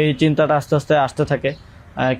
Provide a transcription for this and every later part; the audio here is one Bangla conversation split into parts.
এই চিন্তাটা আস্তে আস্তে আসতে থাকে।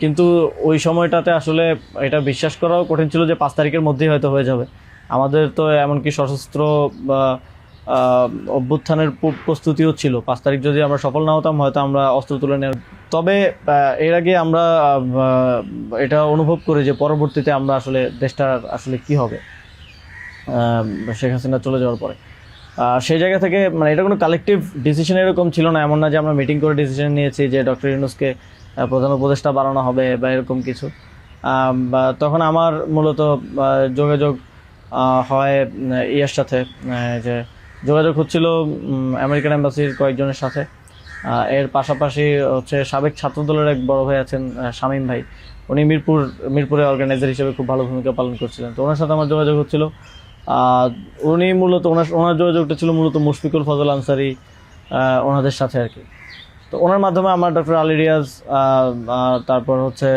কিন্তু ওই সময়টাতে আসলে এটা বিশ্বাস করাও কঠিন ছিল যে পাঁচ তারিখের মধ্যেই হয়তো হয়ে যাবে। আমাদের তো এমনকি সশস্ত্র বা অভ্যুত্থানের প্রস্তুতিও ছিল। পাঁচ তারিখ যদি আমরা সফল না হতাম, হয়তো আমরা অস্ত্র তুলে নেওয়ার তবে এর আগে আমরা এটা অনুভব করি যে পরবর্তীতে আমরা আসলে দেশটার আসলে কি হবে। শেখ হাসিনা চলে যাওয়ার পরে। সেই জায়গা থেকে মানে এটা কোনো কালেকটিভ ডিসিশন এরকম ছিল না, এমন না যে আমরা মিটিং করে ডিসিশন নিয়েছি যে ডক্টর ইউনুসকে প্রধান উপদেষ্টা বাড়ানো হবে বা এরকম কিছু। তখন আমার মূলত যোগাযোগ হয় ইয়ের সাথে যে যোগাযোগ হচ্ছিল আমেরিকান এম্বাসির কয়েকজনের সাথে। এর পাশাপাশি হচ্ছে সাবেক ছাত্রদলের এক বড় ভাই আছেন শামীম ভাই। উনি মিরপুর, মিরপুরে অর্গানাইজার হিসেবে খুব ভালো ভূমিকা পালন করছিলেন। তো ওনার সাথে আমার যোগাযোগ হচ্ছিল। উনি মূলত ওনার ওনার যোগাযোগটা ছিল মূলত মুশফিকুল ফজল আনসারি ওনাদের সাথে আর কি। তো ওনার মাধ্যমে আমার ডক্টর আলী রিয়াজ তারপর হচ্ছে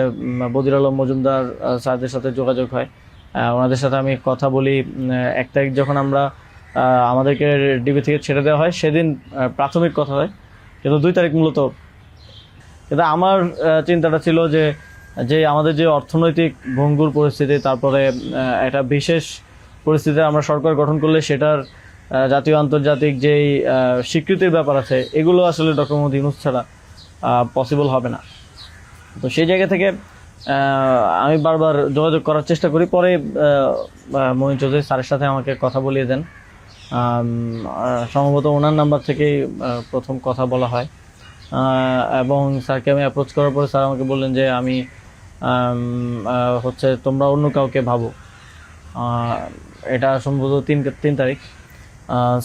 বদির আলম মজুমদার স্যারদের সাথে যোগাযোগ হয়। ওনাদের সাথে আমি কথা বলি এক তারিখ যখন আমরা আমাদেরকে ডিবি থেকে ছেড়ে দেওয়া হয়, সেদিন প্রাথমিক কথা হয়। কিন্তু দুই তারিখ মূলত। কিন্তু আমার চিন্তাটা ছিল যে যে আমাদের যে অর্থনৈতিক ভঙ্গুর পরিস্থিতি, তারপরে একটা বিশেষ পরিস্থিতিতে আমরা সরকার গঠন করলে সেটার জাতীয় আন্তর্জাতিক যেই স্বীকৃতির ব্যাপার আছে, এগুলো আসলে ডক্টর মোহাম্মদ ইউনুস ছাড়া পসিবল হবে না। তো সেই জায়গা থেকে আমি বারবার যোগাযোগ করার চেষ্টা করি। পরে মহিন চৌধুরী স্যারের সাথে আমাকে কথা বলিয়ে দেন। সম্ভবত ওনার নাম্বার থেকেই প্রথম কথা বলা হয়। এবং স্যারকে আমি অ্যাপ্রোচ করার পরে স্যার আমাকে বললেন যে আমি হচ্ছে তোমরা অন্য কাউকে ভাবো। এটা সম্ভবত তিন তিন তারিখ।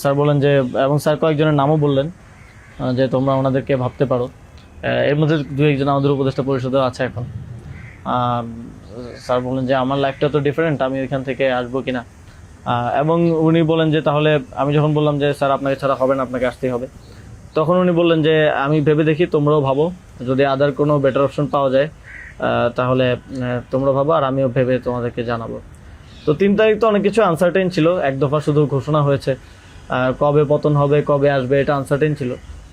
স্যার বললেন যে, এবং স্যার কয়েকজনের নামও বললেন যে তোমরা ওনাদেরকে ভাবতে পারো। এর মধ্যে দু একজন আমাদের উপদেষ্টা পরিষদেও আছে এখন। স্যার বললেন যে, আমার লাইফটা তো ডিফারেন্ট আমি ওইখান থেকে আসব কিনা? এবং উনি বলেন যে, তাহলে আমি যখন বললাম যে, স্যার, আপনাকে ছাড়া হবে না, আপনাকে আসতেই হবে। তখন উনি বললেন যে, আমি ভেবে দেখি তোমরাও ভাবো, যদি আদার কোনো বেটার অপশন পাওয়া যায় তাহলে তোমরা ভাবো, আর আমিও ভেবে তোমাদেরকে জানাব। তো তিন তারিখ তো অনেক কিছু আনসার্টেন ছিল। এক দফা শুধু ঘোষণা হয়েছে। আহ, কবে পতন হবে কবে আসবে এটা আনসার্টেন ছিল।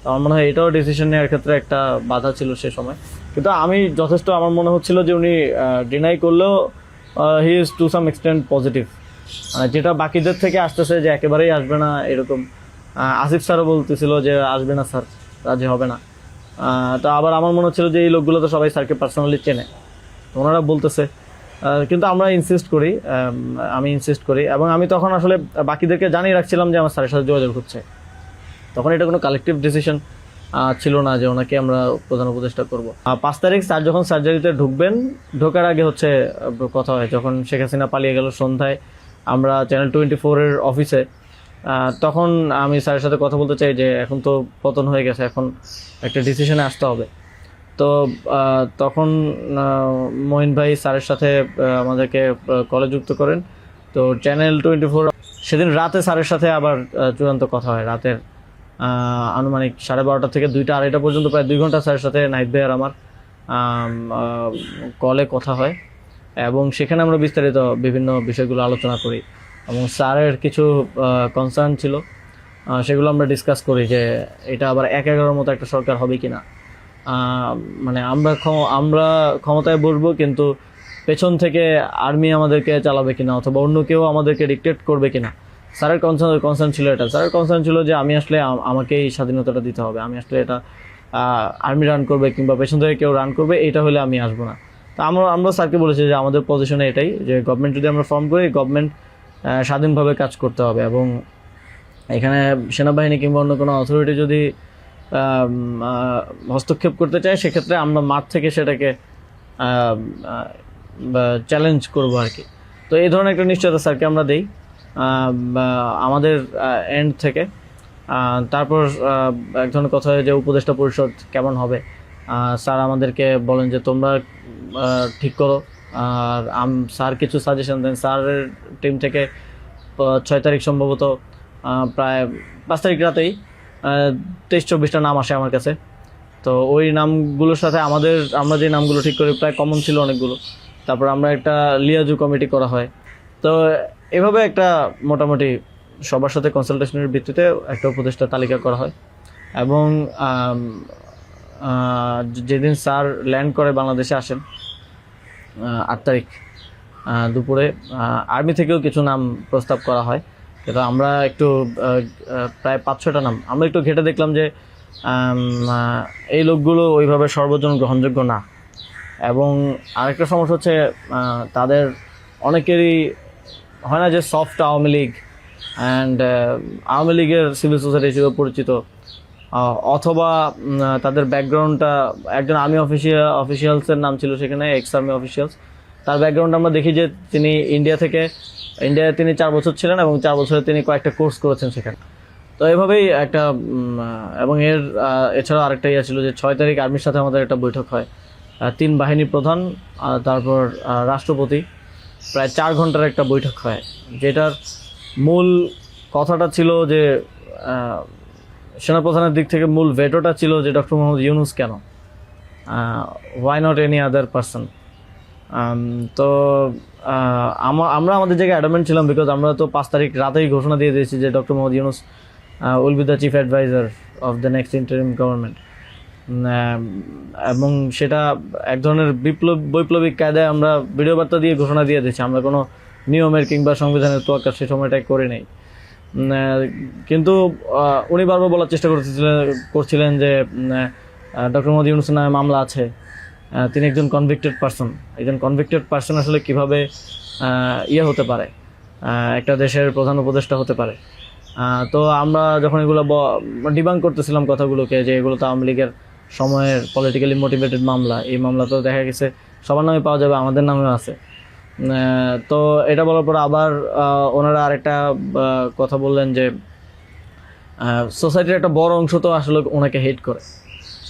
আমার মনে হয় এটাও ডিসিশন নেওয়ার ক্ষেত্রে একটা বাধা ছিল সে সময়। কিন্তু আমি যথেষ্ট আমার মনে হচ্ছিল যে উনি ডিনাই করলেও he is to some extent positive যেটা বাকিদের থেকে আসতেছে যে একেবারেই আসবে না এরকম। আসিফ স্যারও বলতেছিল যে আসবে না স্যার রাজি হবে না। তো আবার আমার মনে হচ্ছিল যে এই লোকগুলো তো সবাই স্যারকে পার্সোনালি চেনে। তো ওনারা বলতেছে কিন্তু আমরা ইনসিস্ট করি আমি ইনসিস্ট করি এবং আমি তখন আসলে বাকিদেরকে জানিয়ে রাখছিলাম যে আমার স্যারের সাথে যোগাযোগ হচ্ছে। তখন এটা কোনো কালেকটিভ ডিসিশন ছিল না যে ওনাকে আমরা প্রধান উপদেষ্টা করব। পাঁচ তারিখ স্যার যখন সার্জারিতে ঢুকবেন, ঢোকার আগে হচ্ছে কথা হয়। যখন শেখ হাসিনা পালিয়ে গেল সন্ধ্যায়, আমরা চ্যানেল টোয়েন্টি ফোরের অফিসে তখন আমি স্যারের সাথে কথা বলতে চাই যে এখন তো পতন হয়ে গেছে, এখন একটা ডিসিশনে আসতে হবে। তো তখন মহিন ভাই স্যারের সাথে আমাদেরকে কলে যুক্ত করেন। তো চ্যানেল টোয়েন্টি ফোর সেদিন রাতে স্যারের সাথে আবার চূড়ান্ত কথা হয়। রাতের আনুমানিক সাড়ে বারোটা থেকে দুইটা আড়াইটা পর্যন্ত প্রায় দুই ঘণ্টা স্যারের সাথে নাইট ভাই আর আমার কলে কথা হয়। এবং সেখানে আমরা বিস্তারিত বিভিন্ন বিষয়গুলো আলোচনা করি। এবং স্যারের কিছু কনসার্ন ছিল। সেগুলো আমরা ডিসকাস করি যে এটা আবার এক এগারোর মতো একটা সরকার হবে কিনা। আহ, মানে আমরা আমরা ক্ষমতায় বসবো, কিন্তু পেছন থেকে আর্মি আমাদেরকে চালাবে কিনা, অথবা অন্য কেউ আমাদেরকে ডিকটেট করবে কিনা? স্যারের কনসার্ন কনসার্ন ছিল এটা। স্যারের কনসার্ন ছিল যে আমি আসলে আম- আমাকেই স্বাধীনতাটা দিতে হবে। আমি আসলে এটা আর্মি রান করবে কিংবা পেছন থেকে কেউ রান করবে, এটা হলে আমি আসব না। তা আমরা আমরা স্যারকে বলেছি যে আমাদের পজিশনে এটাই, যে গভর্নমেন্ট যদি আমরা ফর্ম করি গভর্নমেন্ট স্বাধীনভাবে কাজ করতে হবে। এবং এখানে সেনাবাহিনী কিংবা অন্য কোনো অথরিটি যদি হস্তক্ষেপ করতে চায়, সেক্ষেত্রে আমরা মাঠ থেকে সেটাকে চ্যালেঞ্জ করব আর কি। তো এই ধরনের একটা নিশ্চয়তা স্যারকে আমরা দেই আমাদের এন্ড থেকে। তারপর এক ধরনের কথা যে উপদেষ্টা পরিষদ কেমন হবে? স্যার আমাদেরকে বলেন যে তোমরা ঠিক করো। আর আম- স্যার কিছু সাজেশন দেন। স্যারের টিম থেকে ছয় তারিখ সম্ভবত প্রায় পাঁচ তারিখ রাতেই তেইশ, চব্বিশটা নাম আসে আমার কাছে। তো ওই নামগুলোর সাথে আমাদের, আমরা যে নামগুলো ঠিক করি, প্রায় কমন ছিল অনেকগুলো। তারপর আমরা একটা লিয়াজু কমিটি করা হয়। তো এভাবে একটা মোটামুটি সবার সাথে কনসালটেশনের ভিত্তিতে একটা উপদেষ্টা তালিকা করা হয়। এবং যেদিন স্যার ল্যান্ড করে বাংলাদেশে আসেন আট তারিখ দুপুরে আর্মি থেকেও কিছু নাম প্রস্তাব করা হয়। কিন্তু আমরা একটু প্রায় পাঁচ ছটা নাম। আমরা একটু ঘেটে দেখলাম যে এই লোকগুলো ওইভাবে সর্বজন গ্রহণযোগ্য না। এবং আরেকটা সমস্যা হচ্ছে তাদের অনেকেরই হয় না যে সফট আওয়ামী লীগ অ্যান্ড আওয়ামী লীগের সিভিল সোসাইটি হিসেবে পরিচিত। অথবা তাদের ব্যাকগ্রাউন্ডটা একজন আর্মি অফিসিয়াল অফিসিয়ালসের নাম ছিল সেখানে এক্স আর্মি অফিসিয়ালস তার ব্যাকগ্রাউন্ড আমরা দেখি যে তিনি ইন্ডিয়া থেকে ইন্ডিয়ায় তিনি চার বছর ছিলেন এবং চার বছরে তিনি কয়েকটা কোর্স করেছেন সেখানে। তো এভাবেই একটা এবং এর আহ, এছাড়াও আরেকটা ইয়ে ছিল যে ছয় তারিখ আর্মির সাথে আমাদের একটা বৈঠক হয়। তিন বাহিনী প্রধান তারপর রাষ্ট্রপতি। প্রায় চার ঘণ্টার একটা বৈঠক হয় যেটার মূল কথাটা ছিল যে সেনাপ্রধানের দিক থেকে মূল ভেটোটা ছিল যে ডক্টর মোহাম্মদ ইউনুস কেন? Why not any other person তো আমরা আমাদের জায়গায় অ্যাডামেন্ট ছিলাম বিকজ আমরা তো পাঁচ তারিখ রাতেই ঘোষণা দিয়ে দিয়েছি যে doctor Mohammad Yunus will be the chief adviser of the next interim government এবং সেটা এক ধরনের বিপ্লব বৈপ্লবিক কায়দায় আমরা ভিডিও বার্তা দিয়ে ঘোষণা দিয়ে দিয়েছি। আমরা কোনো নিয়মের কিংবা সংবিধানের তোয়াক্কা সে সময়টাই করে নাই। কিন্তু উনি বারবার বলার চেষ্টা করতেছিলেন করছিলেন যে ডক্টর মোহাম্মদ ইউনুসের নামে মামলা আছে। তিনি একজন কনভিক্টেড পার্সন একজন কনভিক্টেড পার্সন আসলে কীভাবে ইয়ে হতে পারে? একটা দেশের প্রধান উপদেষ্টা হতে পারে। তো আমরা যখন এগুলো ডিবাং করতেছিলাম কথাগুলোকে যে এগুলো তো আওয়ামী লীগের সময়ের পলিটিক্যালি মোটিভেটেড মামলা, এই মামলা তো দেখা গেছে সবার নামে পাওয়া যাবে, আমাদের নামেও আছে। তো এটা বলার পর আবার ওনারা আরেকটা কথা বললেন যে সোসাইটির একটা বড় অংশ তো আসলে ওনাকে হেট করে।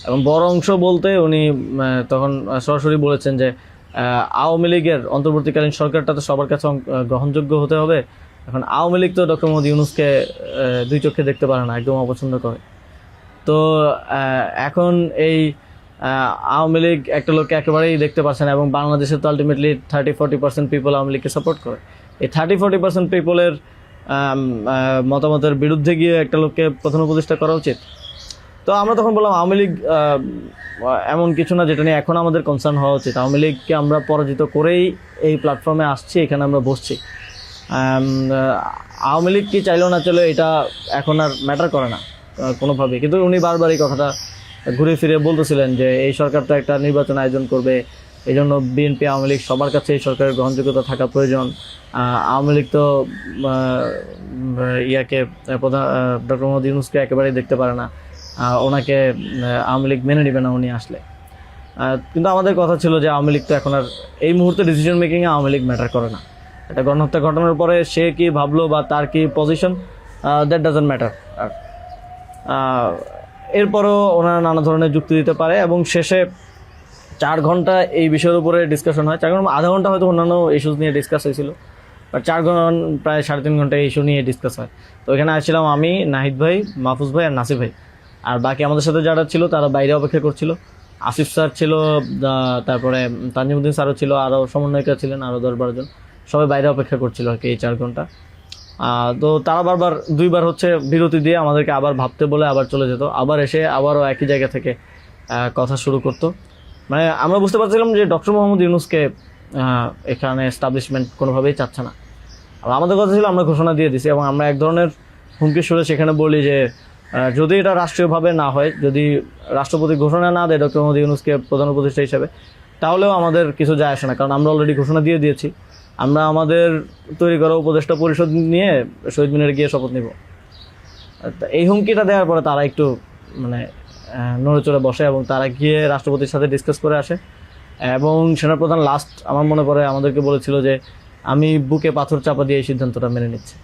এবং বড় অংশ বলতে উনি তখন সরাসরি বলেছেন যে আওয়ামী লীগের অন্তর্বর্তীকালীন সরকারটা তো সবার কাছে গ্রহণযোগ্য হতে হবে। এখন আওয়ামী লীগ তো ডক্টর মোহাম্মদ ইউনুসকে দুই চোখে দেখতে পারে না, একদম অপছন্দ করে। তো এখন এই আওয়ামী লীগ একটা লোককে একেবারেই দেখতে পারছে না এবং বাংলাদেশে তো ultimately thirty forty percent people Awami লীগকে সাপোর্ট করে। এই থার্টি ফোর্টি পার্সেন্ট পিপলের মতামতের বিরুদ্ধে গিয়ে একটা লোককে প্রধান উপদেষ্টা করা উচিত? তো আমরা তখন বললাম আওয়ামী লীগ এমন কিছু না যেটা নিয়ে এখন আমাদের কনসার্ন হওয়া উচিত। আওয়ামী লীগকে আমরা পরাজিত করেই এই প্ল্যাটফর্মে আসছি এখানে আমরা বসছি। আওয়ামী লীগ কি চাইলেও না চলে এটা এখন আর ম্যাটার করে না আহ, কোনোভাবেই কিন্তু উনি বারবার এই কথাটা ঘুরে ফিরে বলতেছিলেন যে এই সরকার তো একটা নির্বাচন আয়োজন করবে এই জন্য বিএনপি আওয়ামী লীগ সবার কাছে এই সরকারের গ্রহণযোগ্যতা থাকা প্রয়োজন। আওয়ামী লীগ তো ইয়াকে প্রধান ডক্টর মোহাম্মদ ইউনুসকে একেবারেই দেখতে পারে না। ওনাকে আওয়ামী লীগ মেনে নেবে না উনি আসলে। কিন্তু আমাদের কথা ছিল যে আওয়ামী লীগ তো এখন আর এই মুহূর্তে ডিসিশন মেকিংয়ে আওয়ামী লীগ ম্যাটার করে না। এটা গণহত্যা ঘটনার পরে সে কি ভাবলো বা তার কি পজিশন দ্যাট ডাজন্ট ম্যাটার আর। এরপরও ওনারা নানা ধরনের যুক্তি দিতে পারে এবং শেষে চার ঘণ্টা এই বিষয়ের উপরে ডিসকাশন হয়। চার ঘণ্টা, আধা ঘণ্টা হয়তো অন্যান্য ইস্যুস নিয়ে ডিসকাস হয়েছিল বাট চার ঘণ্টা প্রায় সাড়ে তিন ঘণ্টা ইস্যু নিয়ে ডিসকাস হয়। তো এখানে আসছিলাম আমি, নাহিদ ভাই, মাহফুজ ভাই আর নাসির ভাই। আর বাকি আমাদের সাথে যারা ছিল, তারা বাইরে অপেক্ষা করছিল। আসিফ স্যার ছিল তারপরে তানজিমুদ্দিন স্যারও ছিল, আরও সমন্বয়িকা ছিলেন, আরও দশ বারো জন। সবাই বাইরে অপেক্ষা করছিল আর কি এই চার ঘণ্টা। তো তারা বারবার, দুইবার হচ্ছে বিরতি দিয়ে আমাদেরকে আবার ভাবতে বলে আবার চলে যেত। আবার এসে আবারও একই জায়গা থেকে কথা শুরু করতো। মানে আমরা বুঝতে পারছিলাম যে ডক্টর মোহাম্মদ ইউনুসকে এখানে এস্টাবলিশমেন্ট কোনোভাবেই চাচ্ছে না। আর আমাদের কথা ছিল, আমরা ঘোষণা দিয়ে দিছি এবং আমরা এক ধরনের হুমকি সুরে সেখানে বলি যে যদি এটা রাষ্ট্রীয়ভাবে না হয়, যদি রাষ্ট্রপতি ঘোষণা না দেয় ডক্টর মোহাম্মদ ইউনুসকে প্রধান উপদেষ্টা হিসেবে, তাহলেও আমাদের কিছু যায় আসে না, কারণ আমরা অলরেডি ঘোষণা দিয়ে দিয়েছি। আমরা আমাদের তৈরি করা উপদেষ্টা পরিষদ নিয়ে শহীদ মিনারে গিয়ে শপথ নিব। এই হুমকিটা দেওয়ার পরে তারা একটু মানে নড়েচড়ে বসে এবং তারা গিয়ে রাষ্ট্রপতির সাথে ডিসকাস করে আসে। এবং সেনাপ্রধান লাস্ট আমার মনে পড়ে, আমাদেরকে বলেছিল যে, আমি বুকে পাথর চাপা দিয়ে এই সিদ্ধান্তটা মেনে নিচ্ছি।